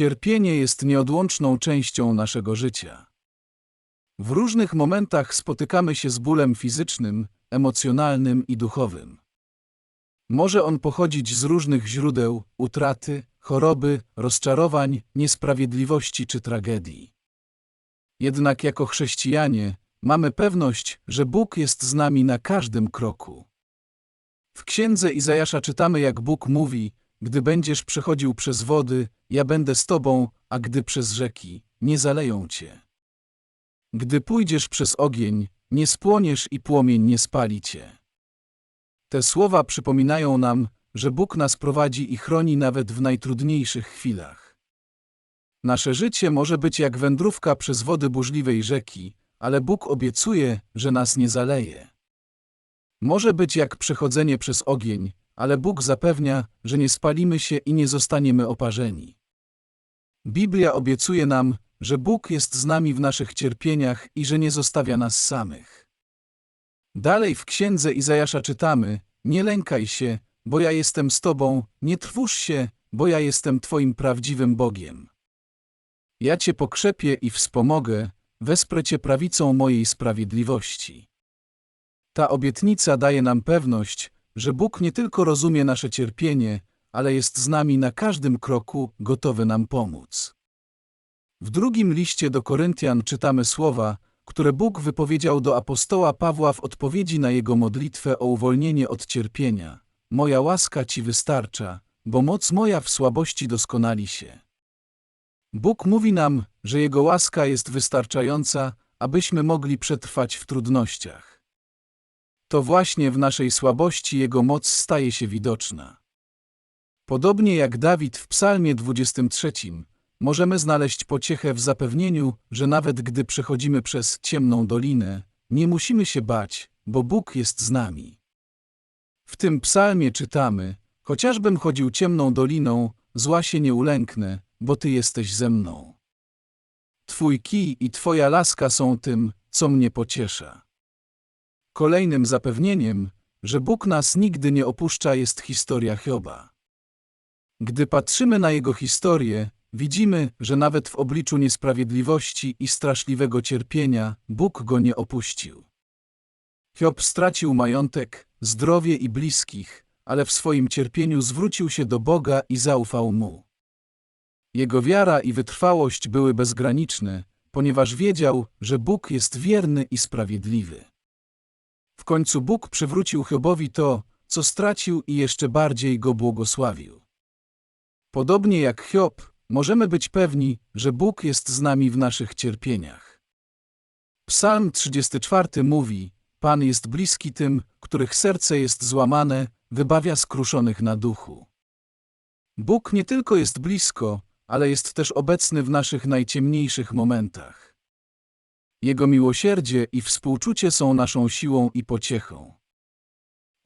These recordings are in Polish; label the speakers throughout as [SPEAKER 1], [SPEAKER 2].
[SPEAKER 1] Cierpienie jest nieodłączną częścią naszego życia. W różnych momentach spotykamy się z bólem fizycznym, emocjonalnym i duchowym. Może on pochodzić z różnych źródeł utraty, choroby, rozczarowań, niesprawiedliwości czy tragedii. Jednak jako chrześcijanie mamy pewność, że Bóg jest z nami na każdym kroku. W księdze Izajasza czytamy, jak Bóg mówi: Gdy będziesz przechodził przez wody, ja będę z tobą, a gdy przez rzeki, nie zaleją cię. Gdy pójdziesz przez ogień, nie spłoniesz i płomień nie spali cię. Te słowa przypominają nam, że Bóg nas prowadzi i chroni nawet w najtrudniejszych chwilach. Nasze życie może być jak wędrówka przez wody burzliwej rzeki, ale Bóg obiecuje, że nas nie zaleje. Może być jak przechodzenie przez ogień, ale Bóg zapewnia, że nie spalimy się i nie zostaniemy oparzeni. Biblia obiecuje nam, że Bóg jest z nami w naszych cierpieniach i że nie zostawia nas samych. Dalej w księdze Izajasza czytamy: Nie lękaj się, bo ja jestem z tobą, nie trwóż się, bo ja jestem twoim prawdziwym Bogiem. Ja cię pokrzepię i wspomogę, wesprę cię prawicą mojej sprawiedliwości. Ta obietnica daje nam pewność, że Bóg nie tylko rozumie nasze cierpienie, ale jest z nami na każdym kroku, gotowy nam pomóc. W drugim liście do Koryntian czytamy słowa, które Bóg wypowiedział do apostoła Pawła w odpowiedzi na jego modlitwę o uwolnienie od cierpienia. Moja łaska ci wystarcza, bo moc moja w słabości doskonali się. Bóg mówi nam, że Jego łaska jest wystarczająca, abyśmy mogli przetrwać w trudnościach. To właśnie w naszej słabości Jego moc staje się widoczna. Podobnie jak Dawid w Psalmie 23, możemy znaleźć pociechę w zapewnieniu, że nawet gdy przechodzimy przez ciemną dolinę, nie musimy się bać, bo Bóg jest z nami. W tym psalmie czytamy: Chociażbym chodził ciemną doliną, zła się nie ulęknę, bo Ty jesteś ze mną. Twój kij i Twoja laska są tym, co mnie pociesza. Kolejnym zapewnieniem, że Bóg nas nigdy nie opuszcza, jest historia Hioba. Gdy patrzymy na jego historię, widzimy, że nawet w obliczu niesprawiedliwości i straszliwego cierpienia Bóg go nie opuścił. Hiob stracił majątek, zdrowie i bliskich, ale w swoim cierpieniu zwrócił się do Boga i zaufał Mu. Jego wiara i wytrwałość były bezgraniczne, ponieważ wiedział, że Bóg jest wierny i sprawiedliwy. Końcu Bóg przywrócił Hiobowi to, co stracił i jeszcze bardziej go błogosławił. Podobnie jak Hiob, możemy być pewni, że Bóg jest z nami w naszych cierpieniach. Psalm 34 mówi: Pan jest bliski tym, których serce jest złamane, wybawia skruszonych na duchu. Bóg nie tylko jest blisko, ale jest też obecny w naszych najciemniejszych momentach. Jego miłosierdzie i współczucie są naszą siłą i pociechą.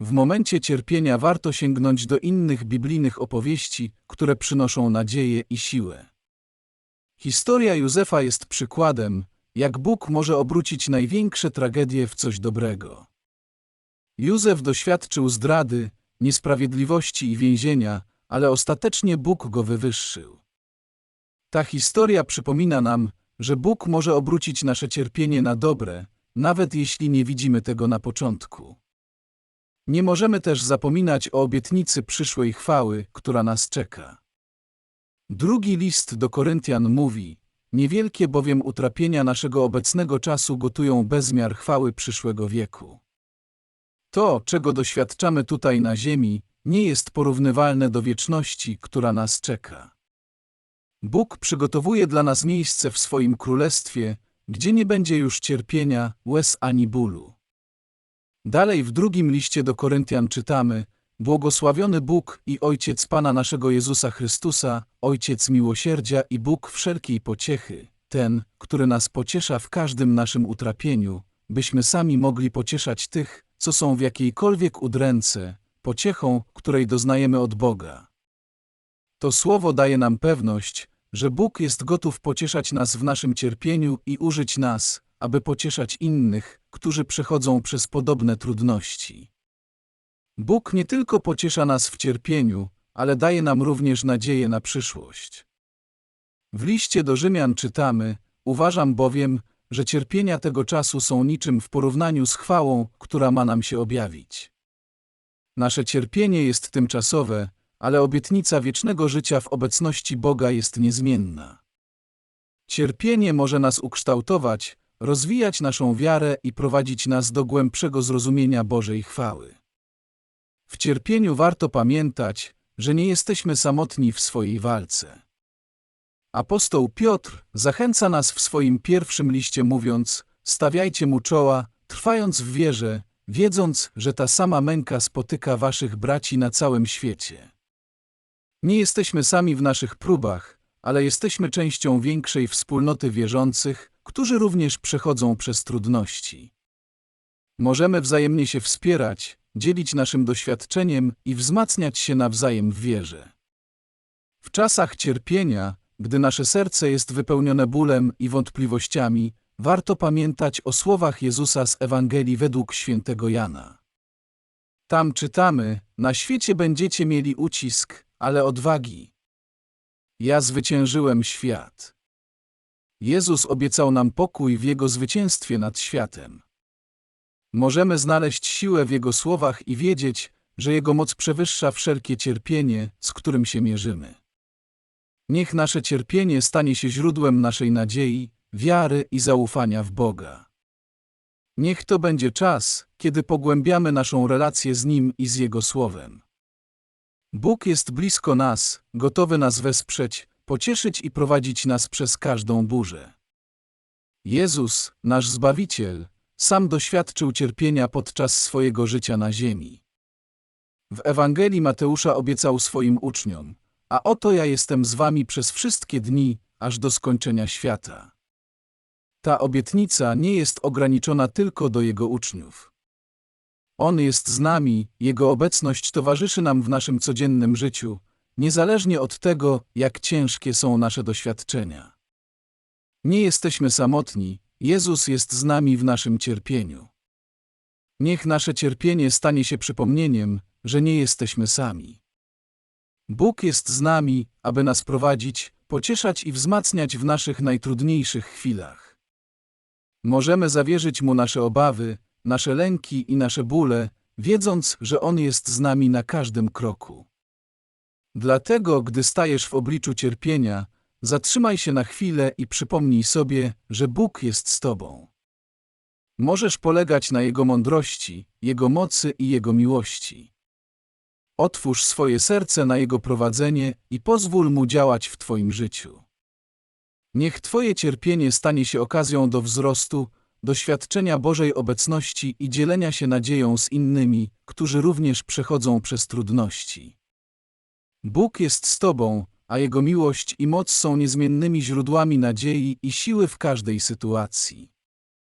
[SPEAKER 1] W momencie cierpienia warto sięgnąć do innych biblijnych opowieści, które przynoszą nadzieję i siłę. Historia Józefa jest przykładem, jak Bóg może obrócić największe tragedie w coś dobrego. Józef doświadczył zdrady, niesprawiedliwości i więzienia, ale ostatecznie Bóg go wywyższył. Ta historia przypomina nam, że Bóg może obrócić nasze cierpienie na dobre, nawet jeśli nie widzimy tego na początku. Nie możemy też zapominać o obietnicy przyszłej chwały, która nas czeka. Drugi list do Koryntian mówi: Niewielkie bowiem utrapienia naszego obecnego czasu gotują bezmiar chwały przyszłego wieku. To, czego doświadczamy tutaj na ziemi, nie jest porównywalne do wieczności, która nas czeka. Bóg przygotowuje dla nas miejsce w swoim królestwie, gdzie nie będzie już cierpienia, łez ani bólu. Dalej w drugim liście do Koryntian czytamy: Błogosławiony Bóg i Ojciec Pana naszego Jezusa Chrystusa, Ojciec miłosierdzia i Bóg wszelkiej pociechy, ten, który nas pociesza w każdym naszym utrapieniu, byśmy sami mogli pocieszać tych, co są w jakiejkolwiek udręce, pociechą, której doznajemy od Boga. To słowo daje nam pewność, że Bóg jest gotów pocieszać nas w naszym cierpieniu i użyć nas, aby pocieszać innych, którzy przechodzą przez podobne trudności. Bóg nie tylko pociesza nas w cierpieniu, ale daje nam również nadzieję na przyszłość. W liście do Rzymian czytamy: Uważam bowiem, że cierpienia tego czasu są niczym w porównaniu z chwałą, która ma nam się objawić. Nasze cierpienie jest tymczasowe, ale obietnica wiecznego życia w obecności Boga jest niezmienna. Cierpienie może nas ukształtować, rozwijać naszą wiarę i prowadzić nas do głębszego zrozumienia Bożej chwały. W cierpieniu warto pamiętać, że nie jesteśmy samotni w swojej walce. Apostoł Piotr zachęca nas w swoim pierwszym liście mówiąc: Stawiajcie mu czoła, trwając w wierze, wiedząc, że ta sama męka spotyka waszych braci na całym świecie. Nie jesteśmy sami w naszych próbach, ale jesteśmy częścią większej wspólnoty wierzących, którzy również przechodzą przez trudności. Możemy wzajemnie się wspierać, dzielić naszym doświadczeniem i wzmacniać się nawzajem w wierze. W czasach cierpienia, gdy nasze serce jest wypełnione bólem i wątpliwościami, warto pamiętać o słowach Jezusa z Ewangelii według świętego Jana. Tam czytamy: Na świecie będziecie mieli ucisk, ale odwagi. Ja zwyciężyłem świat. Jezus obiecał nam pokój w Jego zwycięstwie nad światem. Możemy znaleźć siłę w Jego słowach i wiedzieć, że Jego moc przewyższa wszelkie cierpienie, z którym się mierzymy. Niech nasze cierpienie stanie się źródłem naszej nadziei, wiary i zaufania w Boga. Niech to będzie czas, kiedy pogłębiamy naszą relację z Nim i z Jego Słowem. Bóg jest blisko nas, gotowy nas wesprzeć, pocieszyć i prowadzić nas przez każdą burzę. Jezus, nasz Zbawiciel, sam doświadczył cierpienia podczas swojego życia na ziemi. W Ewangelii Mateusza obiecał swoim uczniom, a oto ja jestem z wami przez wszystkie dni, aż do skończenia świata. Ta obietnica nie jest ograniczona tylko do Jego uczniów. On jest z nami, Jego obecność towarzyszy nam w naszym codziennym życiu, niezależnie od tego, jak ciężkie są nasze doświadczenia. Nie jesteśmy samotni, Jezus jest z nami w naszym cierpieniu. Niech nasze cierpienie stanie się przypomnieniem, że nie jesteśmy sami. Bóg jest z nami, aby nas prowadzić, pocieszać i wzmacniać w naszych najtrudniejszych chwilach. Możemy zawierzyć Mu nasze obawy, nasze lęki i nasze bóle, wiedząc, że On jest z nami na każdym kroku. Dlatego, gdy stajesz w obliczu cierpienia, zatrzymaj się na chwilę i przypomnij sobie, że Bóg jest z Tobą. Możesz polegać na Jego mądrości, Jego mocy i Jego miłości. Otwórz swoje serce na Jego prowadzenie i pozwól Mu działać w Twoim życiu. Niech Twoje cierpienie stanie się okazją do wzrostu, doświadczenia Bożej obecności i dzielenia się nadzieją z innymi, którzy również przechodzą przez trudności. Bóg jest z Tobą, a Jego miłość i moc są niezmiennymi źródłami nadziei i siły w każdej sytuacji.